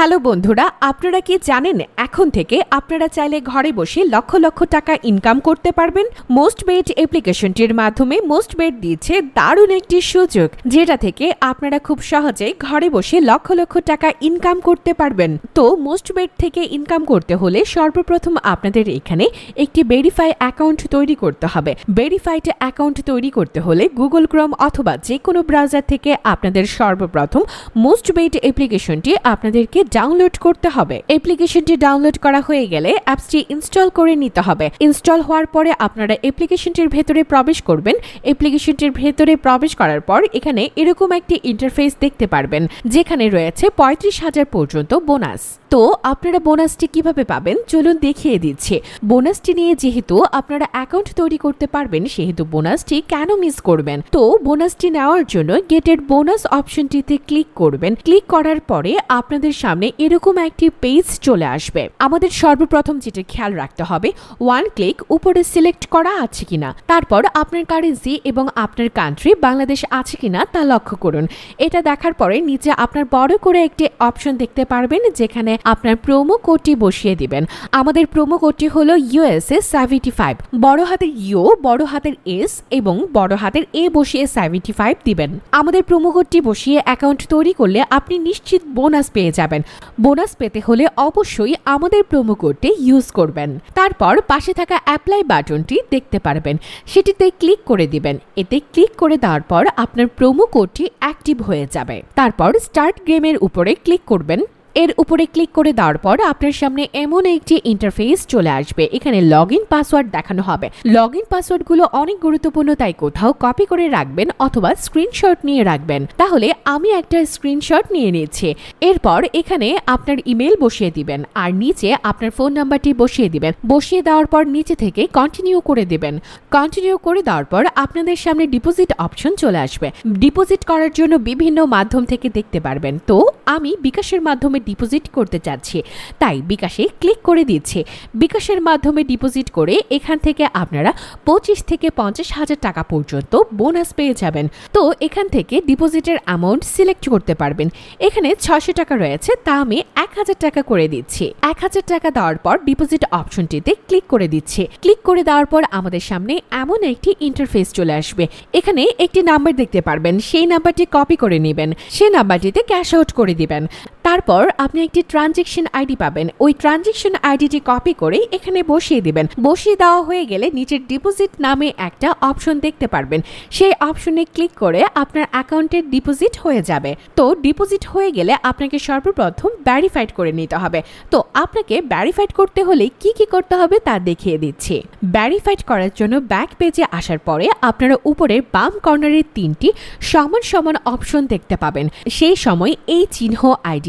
Hello বন্ধুরা, আপনারা কি জানেন এখন থেকে আপনারা চাইলে ঘরে বসে লক্ষ লক্ষ টাকা ইনকাম করতে পারবেন? মোস্ট বেট অ্যাপ্লিকেশনটির মাধ্যমে মোস্ট বেট দিচ্ছে দারুণ একটি সুযোগ, যেটা থেকে আপনারা খুব সহজে ঘরে বসে লক্ষ লক্ষ টাকা ইনকাম করতে পারবেন। তো মোস্ট বেট থেকে ইনকাম করতে হলে সর্বপ্রথম আপনাদের এখানে একটি ভেরিফাই অ্যাকাউন্ট তৈরি করতে হবে। ভেরিফাইড অ্যাকাউন্ট তৈরি করতে হলে গুগল ক্রোম অথবা যে কোনো ব্রাউজার থেকে আপনাদের সর্বপ্রথম মোস্ট বেট অ্যাপ্লিকেশনটি আপনাদেরকে ডাউনলোড করতে হবে। অ্যাপ্লিকেশনটি ডাউনলোড করা হয়ে গেলে অ্যাপসটি ইনস্টল করে নিতে হবে। ইনস্টল হওয়ার পরে আপনারা অ্যাপ্লিকেশনটির ভেতরে প্রবেশ করবেন। অ্যাপ্লিকেশনটির ভেতরে প্রবেশ করার পর এখানে এরকম একটি ইন্টারফেস দেখতে পারবেন, যেখানে রয়েছে পঁয়ত্রিশ হাজার পর্যন্ত বোনাস তো আপনারা বোনাসটি কীভাবে পাবেন? চলুন দেখিয়ে দিচ্ছি। বোনাসটি নিয়ে যেহেতু আপনারা অ্যাকাউন্ট তৈরি করতে পারবেন, সেহেতু বোনাসটি কেন মিস করবেন? তো বোনাসটি নেওয়ার জন্য গেটের বোনাস অপশনটিতে ক্লিক করবেন। ক্লিক করার পরে আপনাদের সামনে এরকম একটি পেজ চলে আসবে। আমাদের সর্বপ্রথম যেটা খেয়াল রাখতে হবে ওয়ান ক্লিক উপরে সিলেক্ট করা আছে কিনা, তারপর আপনার কারেন্সি এবং আপনার কান্ট্রি বাংলাদেশ আছে কিনা তা লক্ষ্য করুন। এটা দেখার পরে নিচে আপনার বড় করে একটি অপশন দেখতে পারবেন, যেখানে আপনার প্রোমো কোডটি বসিয়ে দিবেন। আমাদের প্রোমো কোডটি হলো ইউএসএ সেভেন্টি ফাইভ বড় হাতের ইউ বড় হাতের এস এবং বড় হাতের এ বসিয়ে সেভেন্টি ফাইভ দিবেন। আমাদের প্রোমো কোডটি বসিয়ে অ্যাকাউন্ট তৈরি করলে আপনি নিশ্চিত বোনাস পেয়ে যাবেন। বোনাস পেতে হলে অবশ্যই আমাদের প্রোমো কোডটি ইউজ করবেন। তারপর পাশে থাকা অ্যাপ্লাই বাটনটি দেখতে পারবেন। সেটিতে ক্লিক করে দিবেন। এতে ক্লিক করে দেওয়ার পর আপনার প্রোমো কোডটি অ্যাক্টিভ হয়ে যাবে। তারপর স্টার্ট গেমের উপরে ক্লিক করবেন। এর উপরে ক্লিক করে দেওয়ার পর আপনার সামনে এমন একটি ইন্টারফেস চলে আসবে। এখানে লগ ইন পাসওয়ার্ড দেখানো হবে। লগ ইন পাসওয়ার্ডগুলো অনেক গুরুত্বপূর্ণ, তাই কোথাও কপি করে রাখবেন অথবা স্ক্রিনশট নিয়ে রাখবেন। তাহলে আমি একটা স্ক্রিনশট নিয়ে নিচ্ছি। এরপর এখানে আপনার ইমেল বসিয়ে দিবেন আর নিচে আপনার ফোন নাম্বারটি বসিয়ে দিবেন। বসিয়ে দেওয়ার পর নিচে থেকে কন্টিনিউ করে দিবেন। কন্টিনিউ করে দেওয়ার পর আপনাদের সামনে ডিপোজিট অপশন চলে আসবে। ডিপোজিট করার জন্য বিভিন্ন মাধ্যম থেকে দেখতে পারবেন। তো আমি বিকাশের মাধ্যমে ডিপোজিট করতে চাচ্ছি। তাই বিকাশে ক্লিক করে দিচ্ছে। বিকাশের মাধ্যমে ডিপোজিট করে এখান থেকে আপনারা পঁচিশ থেকে পঞ্চাশ হাজার টাকা পর্যন্ত বোনাস পেয়ে যাবেন। তো এখান থেকে ডিপোজিটের অ্যামাউন্ট সিলেক্ট করতে পারবেন। এখানে ছশো টাকা রয়েছে, তা আমি এক হাজার টাকা করে দিচ্ছি। এক হাজার টাকা দেওয়ার পর ডিপোজিট অপশনটিতে ক্লিক করে দিচ্ছে। ক্লিক করে দেওয়ার পর আমাদের সামনে এমন একটি ইন্টারফেস চলে আসবে। এখানে একটি নাম্বার দেখতে পারবেন। সেই নাম্বারটি কপি করে নেবেন। সেই নাম্বারটিতে ক্যাশ আউট করে দিবেন। তারপর আপনি একটি ট্রানজেকশন আইডি পাবেন। ওই ট্রানজেকশন আইডিটি কপি করে এখানে বসিয়ে দিবেন। বসিয়ে দেওয়া হয়ে গেলে নিচের ডিপোজিট নামে একটা অপশন দেখতে পারবেন। সেই অপশনে ক্লিক করে আপনার অ্যাকাউন্টের ডিপোজিট হয়ে যাবে। তো ডিপোজিট হয়ে গেলে আপনাকে সর্বপ্রথম ভ্যারিফাইড করে নিতে হবে। তো আপনাকে ভ্যারিফাইড করতে হলে কি কি করতে হবে তা দেখিয়ে দিচ্ছি। ভ্যারিফাইড করার জন্য ব্যাক পেজে আসার পরে আপনারা উপরের বাম কর্নারের তিনটি সমান সমান অপশন দেখতে পাবেন। সেই সময় এই চিহ্ন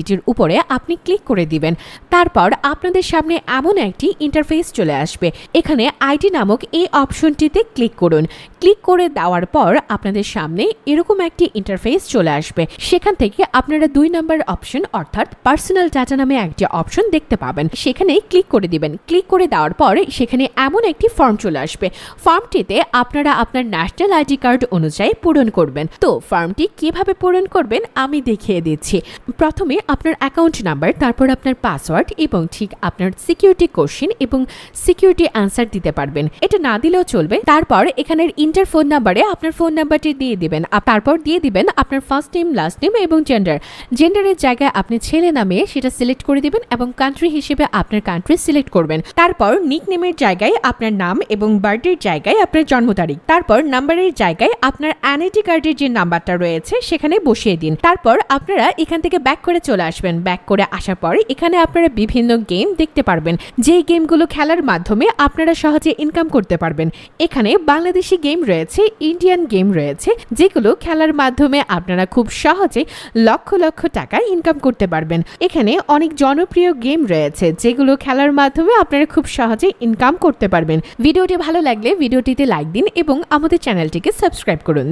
আইডিটির উপরে আপনি ক্লিক করে দিবেন। তারপর আপনাদের সামনে এমন একটি ইন্টারফেস চলে আসবে। এখানে আইডি নামক এই অপশনটিতে ক্লিক করুন। ক্লিক করে দেওয়ার পর আপনাদের সামনে এরকম একটি ইন্টারফেস চলে আসবে। সেখান থেকে আপনারা দুই নম্বর অপশন অর্থাৎ পার্সোনাল ডাটা নামে একটি অপশন দেখতে পাবেন। সেখানে ক্লিক করে দিবেন। ক্লিক করে দেওয়ার পর সেখানে এমন একটি ফর্ম চলে আসবে। ফর্মটিতে আপনারা আপনার ন্যাশনাল আইডি কার্ড অনুযায়ী পূরণ করবেন। তো ফর্মটি কীভাবে পূরণ করবেন আমি দেখিয়ে দিচ্ছি। প্রথমে আপনার অ্যাকাউন্ট নাম্বার তারপর আপনার পাসওয়ার্ড এবং ঠিক আপনার সিকিউরিটি কোশ্চেন এবং সিকিউরিটি অ্যান্সার দিতে পারবেন। এটা না দিলেও চলবে। তারপর এখানের ইন্টার ফোন নাম্বারে আপনার ফোন নাম্বারটি দিয়ে দিবেন। তারপর দিয়ে দিবেন আপনার ফার্স্ট নেম লাস্ট নেম এবং জেন্ডার জেন্ডারের জায়গায় আপনি ছেলে নামে সেটা সিলেক্ট করে দিবেন এবং কান্ট্রি হিসেবে আপনার কান্ট্রি সিলেক্ট করবেন। তারপর নিক নেমের জায়গায় আপনার নাম এবং বার্থডের জায়গায় আপনার জন্ম তারিখ। তারপর নাম্বারের জায়গায় আপনার এনআইডি কার্ডের যে নাম্বারটা রয়েছে সেখানে বসিয়ে দিন। তারপর আপনারা এখান থেকে ব্যাক করে চলে আসবেন। ব্যাক করে আসার পরে এখানে আপনারা বিভিন্ন গেম দেখতে পারবেন। যেই গেমগুলো খেলার মাধ্যমে আপনারা সহজে ইনকাম করতে পারবেন। এখানে বাংলাদেশি গেম রয়েছে ইন্ডিয়ান গেম রয়েছে, যেগুলো খেলার মাধ্যমে আপনারা খুব সহজে লক্ষ লক্ষ টাকা ইনকাম করতে পারবেন। এখানে অনেক জনপ্রিয় গেম রয়েছে, যেগুলো খেলার মাধ্যমে আপনারা খুব সহজে ইনকাম করতে পারবেন। ভিডিওটি ভালো লাগলে ভিডিওটিতে লাইক দিন এবং আমাদের চ্যানেলটিকে সাবস্ক্রাইব করুন।